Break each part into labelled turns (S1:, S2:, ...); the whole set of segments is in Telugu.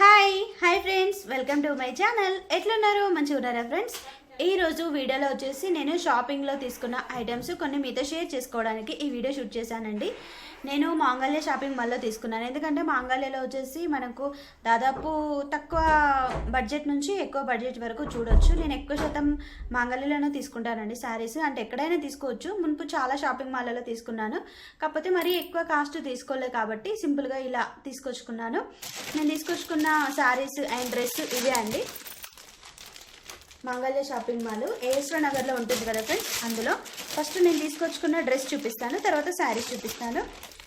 S1: Hi hi friends welcome to my channel ఎట్లున్నారు? మంచిగా ఉన్నారా ఫ్రెండ్స్ ఈరోజు వీడియోలో వచ్చేసి నేను షాపింగ్లో తీసుకున్న ఐటమ్స్ కొన్ని మీతో షేర్ చేసుకోవడానికి ఈ వీడియో షూట్ చేశానండి. నేను మాంగళ్య షాపింగ్ మాల్లో తీసుకున్నాను. ఎందుకంటే మాంగళ్యలో వచ్చేసి మనకు దాదాపు తక్కువ బడ్జెట్ నుంచి ఎక్కువ బడ్జెట్ వరకు చూడొచ్చు. నేను ఎక్కువ శాతం మాంగళ్యలోనే తీసుకుంటానండి శారీస్. అంటే ఎక్కడైనా తీసుకోవచ్చు. మునుపు చాలా షాపింగ్ మాల్లలో తీసుకున్నాను. కాకపోతే మరీ ఎక్కువ కాస్ట్ తీసుకోలేదు కాబట్టి సింపుల్గా ఇలా తీసుకొచ్చుకున్నాను. నేను తీసుకొచ్చుకున్న శారీస్ అండ్ డ్రెస్ ఇవే అండి. మంగళ్య షాపింగ్ మాల్ ఏఎస్వర్ నగర్లో ఉంటుంది కదా ఫ్రెండ్స్ అందులో. ఫస్ట్ నేను తీసుకొచ్చుకున్న డ్రెస్ చూపిస్తాను. తర్వాత శారీస్ చూపిస్తాను.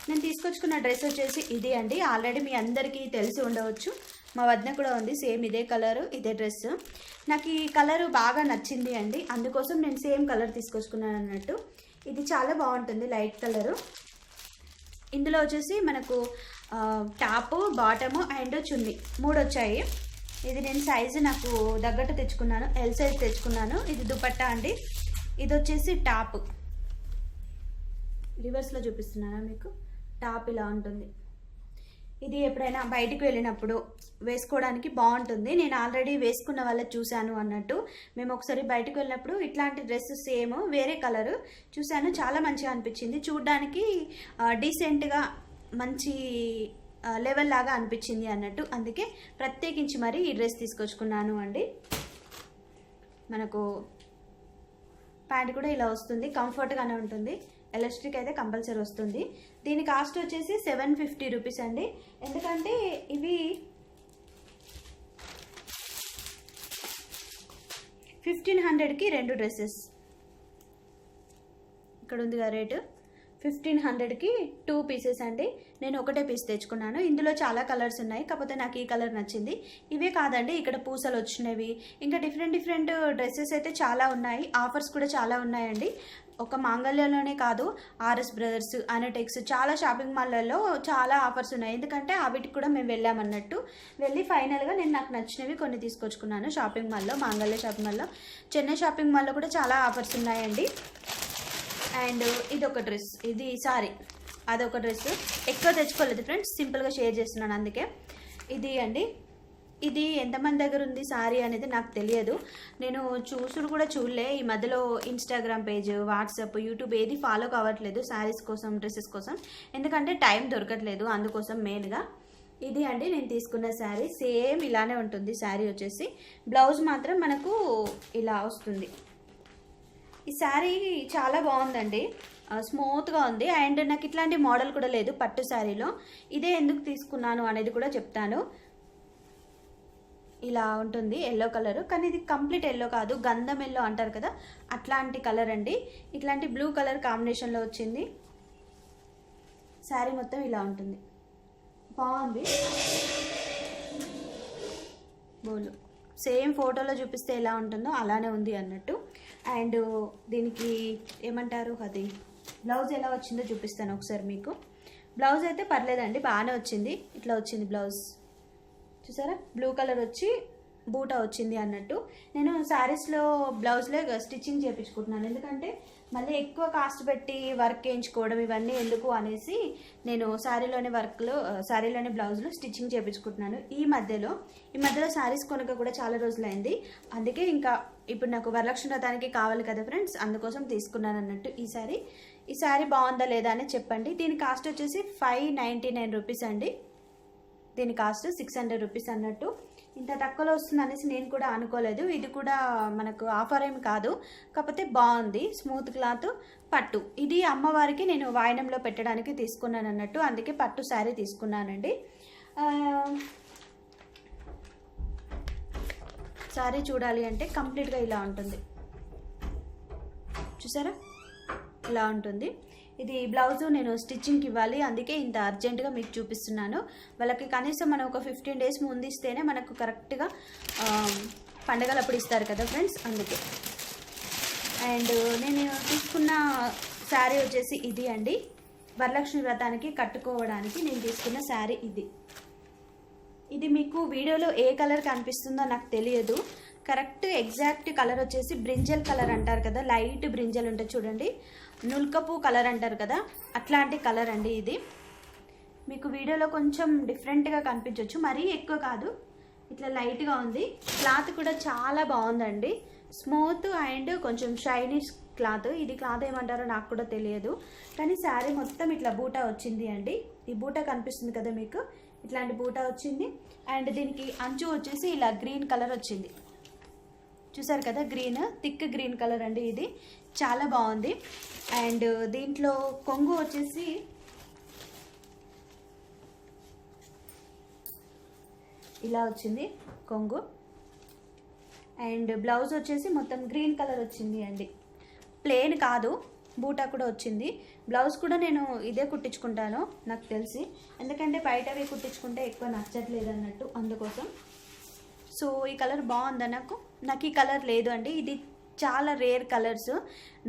S1: నేను తీసుకొచ్చుకున్న డ్రెస్ వచ్చేసి ఇది అండి. ఆల్రెడీ మీ అందరికీ తెలిసి ఉండవచ్చు. మా వదిన కూడా ఉంది సేమ్ ఇదే కలరు ఇదే డ్రెస్ నాకు ఈ కలరు బాగా నచ్చింది అండి. అందుకోసం నేను సేమ్ కలర్ తీసుకొచ్చుకున్నాను అన్నట్టు. ఇది చాలా బాగుంటుంది లైట్ కలరు ఇందులో వచ్చేసి మనకు టాపు బాటము అండ్ చున్నీ మూడు వచ్చాయి. ఇది నేను సైజు నాకు తగ్గట్టు తెచ్చుకున్నాను ఎల్ సైజ్ తెచ్చుకున్నాను. ఇది దుపట్టా అండి. ఇది వచ్చేసి టాప్. రివర్స్లో చూపిస్తున్నానా మీకు? టాప్ ఇలా ఉంటుంది. ఇది ఎప్పుడైనా బయటికి వెళ్ళినప్పుడు వేసుకోవడానికి బాగుంటుంది. నేను ఆల్రెడీ వేసుకున్న వాళ్ళ చూశాను అన్నట్టు. మేము ఒకసారి బయటకు వెళ్ళినప్పుడు ఇట్లాంటి డ్రెస్ సేమ్ వేరే కలరు చూశాను. చాలా మంచిగా అనిపించింది. చూడ్డానికి డీసెంట్గా మంచి లెవెల్ లాగా అనిపించింది అన్నట్టు. అందుకే ప్రత్యేకించి మరి ఈ డ్రెస్ తీసుకొచ్చుకున్నాను అండి. మనకు ప్యాంట్ కూడా ఇలా వస్తుంది. కంఫర్ట్గానే ఉంటుంది. ఎలక్ట్రిక్ అయితే కంపల్సరీ వస్తుంది. దీని కాస్ట్ వచ్చేసి సెవెన్ ఫిఫ్టీ రూపీస్ అండి. ఎందుకంటే ఇవి ఫిఫ్టీన్ హండ్రెడ్కి రెండు డ్రెస్సెస్. ఇక్కడ ఉందిగా రేటు. ఫిఫ్టీన్ హండ్రెడ్కి టూ పీసెస్ అండి. నేను ఒకటే పీస్ తెచ్చుకున్నాను. ఇందులో చాలా కలర్స్ ఉన్నాయి. కాకపోతే నాకు ఈ కలర్ నచ్చింది. ఇవే కాదండి ఇక్కడ పూసలు వచ్చినవి. ఇంకా డిఫరెంట్ డిఫరెంట్ డ్రెస్సెస్ అయితే చాలా ఉన్నాయి. ఆఫర్స్ కూడా చాలా ఉన్నాయండి. ఒక మాంగళ్యంలోనే కాదు ఆర్ఎస్ బ్రదర్స్ అనటెక్స్ చాలా షాపింగ్ మాల్లలో చాలా ఆఫర్స్ ఉన్నాయి. ఎందుకంటే వాటికి కూడా మేము వెళ్ళామన్నట్టు వెళ్ళి ఫైనల్గా నేను నాకు నచ్చినవి కొన్ని తీసుకొచ్చుకున్నాను. షాపింగ్ మాల్లో మాంగళ్య షాపింగ్ మాల్లో. చెన్నై షాపింగ్ మాల్లో కూడా చాలా ఆఫర్స్ ఉన్నాయండి. అండ్ ఇది ఒక డ్రెస్ ఇది సారీ. అదొక డ్రెస్. ఎక్కువ తెచ్చుకోలేదు ఫ్రెండ్స్ సింపుల్గా షేర్ చేస్తున్నాను అందుకే. ఇది అండి. ఇది ఎంతమంది దగ్గర ఉంది సారీ అనేది నాకు తెలియదు. నేను చూసుడు కూడా చూడలే. ఈ మధ్యలో ఇన్స్టాగ్రామ్ పేజ్ వాట్సాప్ యూట్యూబ్ ఏది ఫాలో కావట్లేదు శారీస్ కోసం డ్రెస్సెస్ కోసం. ఎందుకంటే టైం దొరకట్లేదు అందుకోసం మెయిన్గా ఇది అండి నేను తీసుకున్న శారీ సేమ్ ఇలానే ఉంటుంది శారీ వచ్చేసి. బ్లౌజ్ మాత్రం మనకు ఇలా వస్తుంది. ఈ శారీ చాలా బాగుందండి. స్మూత్గా ఉంది. అండ్ నాకు ఇట్లాంటి మోడల్ కూడా లేదు పట్టు శారీలో ఇదే ఎందుకు తీసుకున్నాను అనేది కూడా చెప్తాను. ఇలా ఉంటుంది ఎల్లో కలర్ కానీ ఇది కంప్లీట్ ఎల్లో కాదు గంధం ఎల్లో అంటారు కదా అట్లాంటి కలర్ అండి. ఇట్లాంటి బ్లూ కలర్ కాంబినేషన్లో వచ్చింది. శారీ మొత్తం ఇలా ఉంటుంది. బాగుంది. బోలు. సేమ్ ఫోటోలో చూపిస్తే ఎలా ఉంటుందో అలానే ఉంది అన్నట్టు. అండ్ దీనికి ఏమంటారు అది? బ్లౌజ్ ఎలా వచ్చిందో చూపిస్తాను ఒకసారి మీకు. బ్లౌజ్ అయితే పర్లేదండి బాగానే వచ్చింది. ఇట్లా వచ్చింది బ్లౌజ్. చూసారా? బ్లూ కలర్ వచ్చి బూటా వచ్చింది అన్నట్టు. నేను శారీస్లో బ్లౌజ్లో స్టిచ్చింగ్ చేయించుకుంటున్నాను ఎందుకంటే మళ్ళీ ఎక్కువ కాస్ట్ పెట్టి వర్క్ వేయించుకోవడం ఇవన్నీ ఎందుకు అనేసి నేను శారీలోని వర్క్లో శారీలోని బ్లౌజ్లో స్టిచ్చింగ్ చేయించుకుంటున్నాను ఈ మధ్యలో ఈ మధ్యలో శారీస్ కొనక కూడా చాలా రోజులైంది. అందుకే ఇంకా ఇప్పుడు నాకు వరలక్ష్మి వ్రతానికి కావాలి కదా ఫ్రెండ్స్ అందుకోసం తీసుకున్నాను అన్నట్టు ఈ శారీ. ఈ శారీ బాగుందా లేదా అని చెప్పండి. దీని కాస్ట్ వచ్చేసి ఫైవ్ నైంటీ నైన్ రూపీస్ అండి. దీని కాస్ట్ సిక్స్ హండ్రెడ్ రూపీస్ అన్నట్టు. ఇంత తక్కువలో వస్తుంది అనేసి నేను కూడా అనుకోలేదు. ఇది కూడా మనకు ఆఫర్ ఏమి కాదు. కాకపోతే బాగుంది. స్మూత్ క్లాత్ పట్టు. ఇది అమ్మవారికి నేను వాయనంలో పెట్టడానికి తీసుకున్నాను అన్నట్టు. అందుకే పట్టు శారీ తీసుకున్నానండి. శారీ చూడాలి అంటే కంప్లీట్గా ఇలా ఉంటుంది. చూసారా? ఇలా ఉంటుంది. ఇది బ్లౌజు నేను స్టిచ్చింగ్కి ఇవ్వాలి. అందుకే ఇంత అర్జెంటుగా మీకు చూపిస్తున్నాను. వాళ్ళకి కనీసం మనం ఒక ఫిఫ్టీన్ డేస్ ముందు ఇస్తేనే మనకు కరెక్ట్గా పండగలు పండగలప్పుడు ఇస్తారు కదా ఫ్రెండ్స్? అందుకే. అండ్ నేను తీసుకున్న శారీ వచ్చేసి ఇది అండి. వరలక్ష్మి వ్రతానికి కట్టుకోవడానికి నేను తీసుకున్న శారీ ఇది. ఇది మీకు వీడియోలో ఏ కలర్ కనిపిస్తుందో నాకు తెలియదు. కరెక్ట్ ఎగ్జాక్ట్ కలర్ వచ్చేసి బ్రింజల్ కలర్ అంటారు కదా లైట్ బ్రింజల్ ఉంటుంది చూడండి. నుల్కపు కలర్ అంటారు కదా అట్లాంటి కలర్ అండి ఇది. మీకు వీడియోలో కొంచెం డిఫరెంట్గా కనిపించవచ్చు మరీ ఎక్కువ కాదు ఇట్లా లైట్గా ఉంది. క్లాత్ కూడా చాలా బాగుందండి. స్మూత్ అండ్ కొంచెం షైనిష్ క్లాత్. ఇది క్లాత్ ఏమంటారో నాకు కూడా తెలియదు. కానీ శారీ మొత్తం ఇట్లా బూట వచ్చింది అండి. ఈ బూట కనిపిస్తుంది కదా మీకు? ఇట్లాంటి బూట వచ్చింది. అండ్ దీనికి అంచు వచ్చేసి ఇలా గ్రీన్ కలర్ వచ్చింది. చూసారు కదా గ్రీన్ థిక్ గ్రీన్ కలర్ అండి ఇది. చాలా బాగుంది. అండ్ దీంట్లో కొంగు వచ్చేసి ఇలా వచ్చింది కొంగు. అండ్ బ్లౌజ్ వచ్చేసి మొత్తం గ్రీన్ కలర్ వచ్చింది అండి. ప్లెయిన్ కాదు బూటా కూడా వచ్చింది. బ్లౌజ్ కూడా నేను ఇదే కుట్టించుకుంటాను నాకు తెలిసి. ఎందుకంటే బయటవి కుట్టించుకుంటే ఎక్కువ నచ్చట్లేదు అన్నట్టు అందుకోసం. సో ఈ కలర్ బాగుందా నాకు? నాకు ఈ కలర్ లేదు అండి. ఇది చాలా రేర్ కలర్స్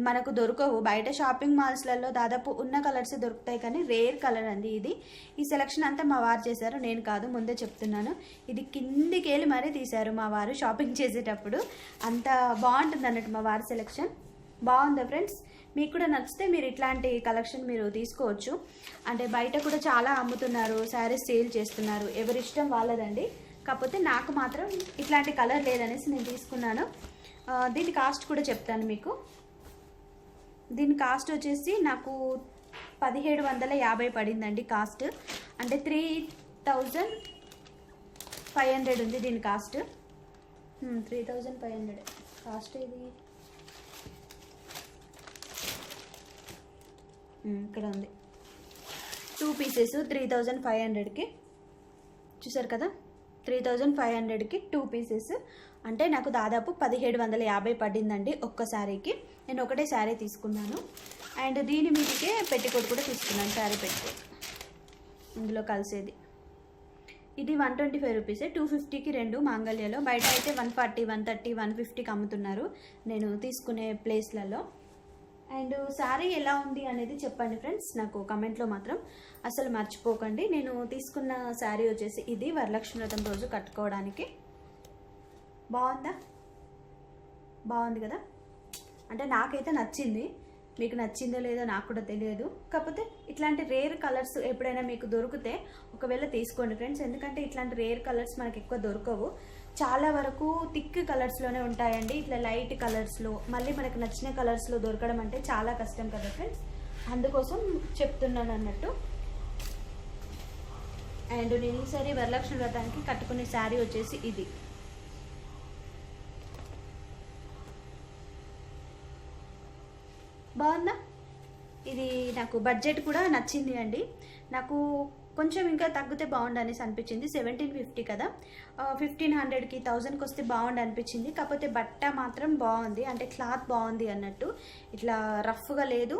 S1: మనకు దొరకవు. బయట షాపింగ్ మాల్స్లలో దాదాపు ఉన్న కలర్స్ దొరుకుతాయి కానీ రేర్ కలర్ అండి ఇది. ఈ సెలక్షన్ అంతా మా వారు చేశారు. నేను కాదు ముందే చెప్తున్నాను. ఇది కిందికి వెళ్ళి మరీ తీశారు మా వారు షాపింగ్ చేసేటప్పుడు. అంత బాగుంటుంది అన్నట్టు మా వారి సెలెక్షన్. బాగుందా ఫ్రెండ్స్? మీకు కూడా నచ్చితే మీరు ఇట్లాంటి కలెక్షన్ మీరు తీసుకోవచ్చు. అంటే బయట కూడా చాలా అమ్ముతున్నారు శారీస్ సేల్ చేస్తున్నారు. ఎవరి ఇష్టం వాళ్ళదండి. కాకపోతే నాకు మాత్రం ఇట్లాంటి కలర్ లేదనేసి నేను తీసుకున్నాను. దీని కాస్ట్ కూడా చెప్తాను మీకు. దీని కాస్ట్ వచ్చేసి నాకు పదిహేడు వందల యాభై పడిందండి కాస్ట్. అంటే త్రీ థౌజండ్ ఫైవ్ హండ్రెడ్ ఉంది దీని cost. Three thousand five hundred cost ఇది? ఇక్కడ ఉంది. Two pieces three thousand five హండ్రెడ్కి చూసారు కదా? త్రీ థౌజండ్ ఫైవ్ హండ్రెడ్కి టూ పీసెస్ అంటే నాకు దాదాపు పదిహేడు వందల యాభై పడిందండి ఒక్క శారీకి. నేను ఒకటే శారీ తీసుకున్నాను. అండ్ దీని మీదకే పెట్టికోట్ కూడా తీసుకున్నాను శారీ పెట్టికోట్ ఇందులో కలిసేది. ఇది వన్ ట్వంటీ ఫైవ్ రూపీసే. టూ ఫిఫ్టీకి రెండు మాంగళ్యలో. బయట అయితే one forty one thirty one ఫిఫ్టీకి అమ్ముతున్నారు నేను తీసుకునే ప్లేస్లలో. అండ్ శారీ ఎలా ఉంది అనేది చెప్పండి ఫ్రెండ్స్. నాకు కమెంట్లో మాత్రం అసలు మర్చిపోకండి. నేను తీసుకున్న శారీ వచ్చేసి ఇది వరలక్ష్మి వ్రతం రోజు కట్టుకోవడానికి. బాగుందా? బాగుంది కదా? అంటే నాకైతే నచ్చింది. మీకు నచ్చిందో లేదో నాకు కూడా తెలియదు. కాకపోతే ఇట్లాంటి రేర్ కలర్స్ ఎప్పుడైనా మీకు దొరికితే ఒకవేళ తీసుకోండి ఫ్రెండ్స్ ఎందుకంటే ఇట్లాంటి రేర్ కలర్స్ మనకి ఎక్కువ దొరకవు. చాలా వరకు థిక్ కలర్స్లోనే ఉంటాయండి. ఇట్లా లైట్ కలర్స్లో మళ్ళీ మనకు నచ్చిన కలర్స్లో దొరకడం అంటే చాలా కష్టం కదా ఫ్రెండ్స్ అందుకోసం చెప్తున్నాను అన్నట్టు. అండ్ నేను ఈసారి వరలక్ష్మి వ్రతానికి కట్టుకునే శారీ వచ్చేసి ఇది. బాగుందా? ఇది నాకు బడ్జెట్ కూడా నచ్చింది అండి. నాకు కొంచెం ఇంకా తగ్గితే బాగుండు అనేసి అనిపించింది. సెవెంటీన్ ఫిఫ్టీ కదా. ఫిఫ్టీన్ హండ్రెడ్కి థౌజండ్కి వస్తే బాగుండు అనిపించింది కాకపోతే బట్ట మాత్రం బాగుంది. అంటే క్లాత్ బాగుంది అన్నట్టు. ఇట్లా రఫ్గా లేదు.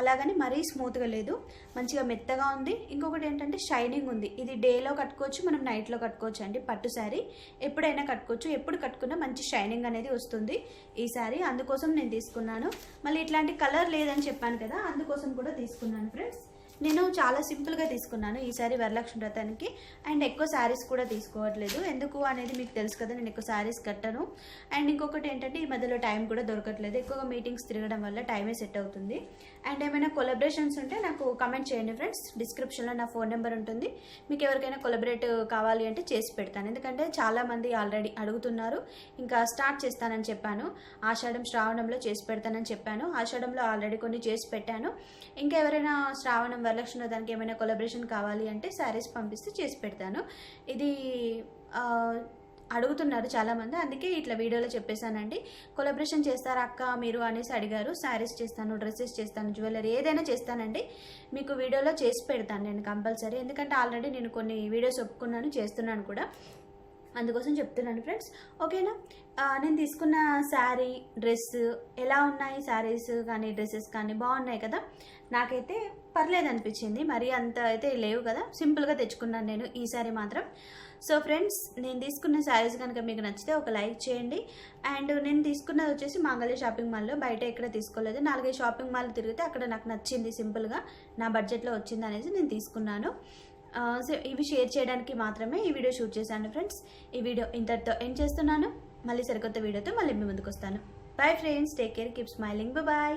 S1: అలాగని మరీ స్మూత్గా లేదు. మంచిగా మెత్తగా ఉంది. ఇంకొకటి ఏంటంటే షైనింగ్ ఉంది. ఇది డేలో కట్టుకోవచ్చు మనం నైట్లో కట్టుకోవచ్చు అండి. పట్టు శారీ ఎప్పుడైనా కట్టుకోవచ్చు. ఎప్పుడు కట్టుకున్నా మంచి షైనింగ్ అనేది వస్తుంది ఈ శారీ. అందుకోసం నేను తీసుకున్నాను. మళ్ళీ ఇట్లాంటి కలర్ లేదని చెప్పాను కదా అందుకోసం కూడా తీసుకున్నాను ఫ్రెండ్స్. నేను చాలా సింపుల్గా తీసుకున్నాను. ఈసారి వరలక్ష్మి వ్రతానికి. అండ్ ఎక్కువ శారీస్ కూడా తీసుకోవట్లేదు. ఎందుకు అనేది మీకు తెలుసు కదా నేను ఎక్కువ శారీస్ కట్టను. అండ్ ఇంకొకటి ఏంటంటే ఈ మధ్యలో టైం కూడా దొరకట్లేదు. ఎక్కువగా మీటింగ్స్ తిరగడం వల్ల టైమే సెట్ అవుతుంది. అండ్ ఏమైనా కొలబరేషన్స్ ఉంటే నాకు కమెంట్ చేయండి ఫ్రెండ్స్ డిస్క్రిప్షన్లో నా ఫోన్ నెంబర్ ఉంటుంది. మీకు ఎవరికైనా కొలబరేట్ కావాలి అంటే చేసి పెడతాను. ఎందుకంటే చాలామంది ఆల్రెడీ అడుగుతున్నారు. ఇంకా స్టార్ట్ చేస్తానని చెప్పాను. ఆషాఢం శ్రావణంలో చేసి పెడతానని చెప్పాను. ఆషాఢంలో ఆల్రెడీ కొన్ని చేసి పెట్టాను. ఇంకా ఎవరైనా శ్రావణం వరలక్ష్మి దానికి ఏమైనా కొలబరేషన్ కావాలి అంటే శారీస్ పంపిస్తే చేసి పెడతాను. ఇది అడుగుతున్నారు చాలామంది. అందుకే ఇట్లా వీడియోలో చెప్పేశానండి. కొలబరేషన్ చేస్తారా అక్క మీరు అనేసి అడిగారు. శారీస్ చేస్తాను డ్రెస్సెస్ చేస్తాను జ్యువెలరీ ఏదైనా చేస్తానండి. మీకు వీడియోలో చేసి పెడతాను నేను కంపల్సరీ. ఎందుకంటే ఆల్రెడీ నేను కొన్ని వీడియోస్ ఒప్పుకున్నాను చేస్తున్నాను కూడా. అందుకోసం చెప్తున్నాను ఫ్రెండ్స్. ఓకేనా? నేను తీసుకున్న శారీ డ్రెస్ ఎలా ఉన్నాయి? శారీస్ కానీ డ్రెస్సెస్ కానీ బాగున్నాయి కదా? నాకైతే పర్లేదు అనిపించింది మరీ అంత అయితే లేవు కదా. సింపుల్గా తెచ్చుకున్నాను నేను ఈసారి మాత్రం. సో ఫ్రెండ్స్ నేను తీసుకున్న శారీస్ కనుక మీకు నచ్చితే ఒక లైక్ చేయండి. అండ్ నేను తీసుకున్నది వచ్చేసి మాంగళ్య షాపింగ్ మాల్లో బయట ఎక్కడ తీసుకోలేదు. నాలుగైదు షాపింగ్ మాల్ తిరిగితే అక్కడ నాకు నచ్చింది సింపుల్గా నా బడ్జెట్లో వచ్చింది అనేసి నేను తీసుకున్నాను. సో ఇవి షేర్ చేయడానికి మాత్రమే ఈ వీడియో షూట్ చేశాను ఫ్రెండ్స్ ఈ వీడియో ఇంతటితో ఎండ్ చేస్తున్నాను. మళ్ళీ సరికొత్త వీడియోతో మళ్ళీ మీ ముందుకు వస్తాను. Bye friends take care keep smiling bye